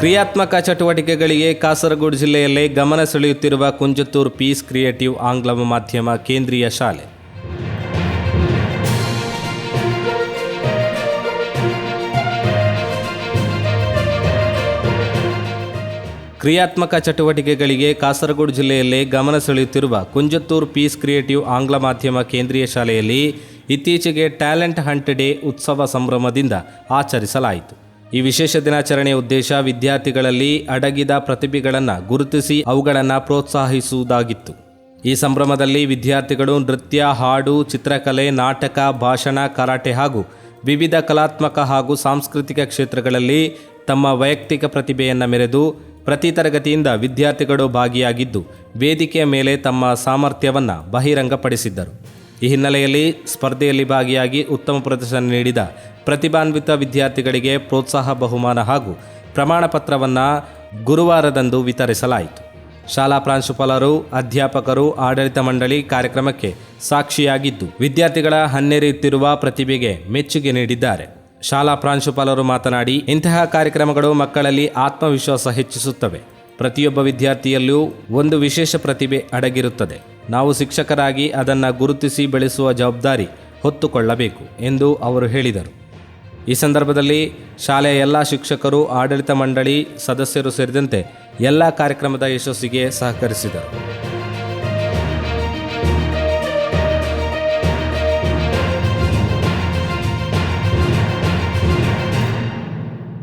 ಕ್ರಿಯಾತ್ಮಕ ಚಟುವಟಿಕೆಗಳಿಗೆ ಕಾಸರಗೋಡು ಜಿಲ್ಲೆಯಲ್ಲೇ ಗಮನ ಸೆಳೆಯುತ್ತಿರುವ ಕುಂಜತ್ತೂರು ಪೀಸ್ ಕ್ರಿಯೇಟಿವ್ ಆಂಗ್ಲ ಮಾಧ್ಯಮ ಕೇಂದ್ರೀಯ ಶಾಲೆ. ಕ್ರಿಯಾತ್ಮಕ ಚಟುವಟಿಕೆಗಳಿಗೆ ಕಾಸರಗೋಡು ಜಿಲ್ಲೆಯಲ್ಲೇ ಗಮನ ಸೆಳೆಯುತ್ತಿರುವ ಕುಂಜತ್ತೂರು ಪೀಸ್ ಕ್ರಿಯೇಟಿವ್ ಆಂಗ್ಲ ಮಾಧ್ಯಮ ಕೇಂದ್ರೀಯ ಶಾಲೆಯಲ್ಲಿ ಇತ್ತೀಚೆಗೆ ಟ್ಯಾಲೆಂಟ್ ಹಂಟ್ ಡೇ ಉತ್ಸವ ಸಂಭ್ರಮದಿಂದ ಆಚರಿಸಲಾಯಿತು. ಈ ವಿಶೇಷ ದಿನಾಚರಣೆಯ ಉದ್ದೇಶ ವಿದ್ಯಾರ್ಥಿಗಳಲ್ಲಿ ಅಡಗಿದ ಪ್ರತಿಭೆಗಳನ್ನು ಗುರುತಿಸಿ ಅವುಗಳನ್ನು ಪ್ರೋತ್ಸಾಹಿಸುವುದಾಗಿತ್ತು. ಈ ಸಂಭ್ರಮದಲ್ಲಿ ವಿದ್ಯಾರ್ಥಿಗಳು ನೃತ್ಯ, ಹಾಡು, ಚಿತ್ರಕಲೆ, ನಾಟಕ, ಭಾಷಣ, ಕರಾಟೆ ಹಾಗೂ ವಿವಿಧ ಕಲಾತ್ಮಕ ಹಾಗೂ ಸಾಂಸ್ಕೃತಿಕ ಕ್ಷೇತ್ರಗಳಲ್ಲಿ ತಮ್ಮ ವೈಯಕ್ತಿಕ ಪ್ರತಿಭೆಯನ್ನು ಮೆರೆದು ಪ್ರತಿ ತರಗತಿಯಿಂದ ವಿದ್ಯಾರ್ಥಿಗಳು ಭಾಗಿಯಾಗಿದ್ದು, ವೇದಿಕೆಯ ಮೇಲೆ ತಮ್ಮ ಸಾಮರ್ಥ್ಯವನ್ನು ಬಹಿರಂಗಪಡಿಸಿದ್ದರು. ಈ ಹಿನ್ನೆಲೆಯಲ್ಲಿ ಸ್ಪರ್ಧೆಯಲ್ಲಿ ಭಾಗಿಯಾಗಿ ಉತ್ತಮ ಪ್ರದರ್ಶನ ನೀಡಿದ ಪ್ರತಿಭಾನ್ವಿತ ವಿದ್ಯಾರ್ಥಿಗಳಿಗೆ ಪ್ರೋತ್ಸಾಹ ಬಹುಮಾನ ಹಾಗೂ ಪ್ರಮಾಣ ಪತ್ರವನ್ನು ಗುರುವಾರದಂದು ವಿತರಿಸಲಾಯಿತು. ಶಾಲಾ ಪ್ರಾಂಶುಪಾಲರು, ಅಧ್ಯಾಪಕರು, ಆಡಳಿತ ಮಂಡಳಿ ಕಾರ್ಯಕ್ರಮಕ್ಕೆ ಸಾಕ್ಷಿಯಾಗಿದ್ದು, ವಿದ್ಯಾರ್ಥಿಗಳ ಹನ್ನೆರೆಯುತ್ತಿರುವ ಪ್ರತಿಭೆಗೆ ಮೆಚ್ಚುಗೆ ನೀಡಿದ್ದಾರೆ. ಶಾಲಾ ಪ್ರಾಂಶುಪಾಲರು ಮಾತನಾಡಿ, ಇಂತಹ ಕಾರ್ಯಕ್ರಮಗಳು ಮಕ್ಕಳಲ್ಲಿ ಆತ್ಮವಿಶ್ವಾಸ ಹೆಚ್ಚಿಸುತ್ತವೆ. ಪ್ರತಿಯೊಬ್ಬ ವಿದ್ಯಾರ್ಥಿಯಲ್ಲೂ ಒಂದು ವಿಶೇಷ ಪ್ರತಿಭೆ ಅಡಗಿರುತ್ತದೆ. ನಾವು ಶಿಕ್ಷಕರಾಗಿ ಅದನ್ನು ಗುರುತಿಸಿ ಬೆಳೆಸುವ ಜವಾಬ್ದಾರಿ ಹೊತ್ತುಕೊಳ್ಳಬೇಕು ಎಂದು ಅವರು ಹೇಳಿದರು. ಈ ಸಂದರ್ಭದಲ್ಲಿ ಶಾಲೆಯ ಎಲ್ಲ ಶಿಕ್ಷಕರು, ಆಡಳಿತ ಮಂಡಳಿ ಸದಸ್ಯರು ಸೇರಿದಂತೆ ಎಲ್ಲ ಕಾರ್ಯಕ್ರಮದ ಯಶಸ್ಸಿಗೆ ಸಹಕರಿಸಿದರು.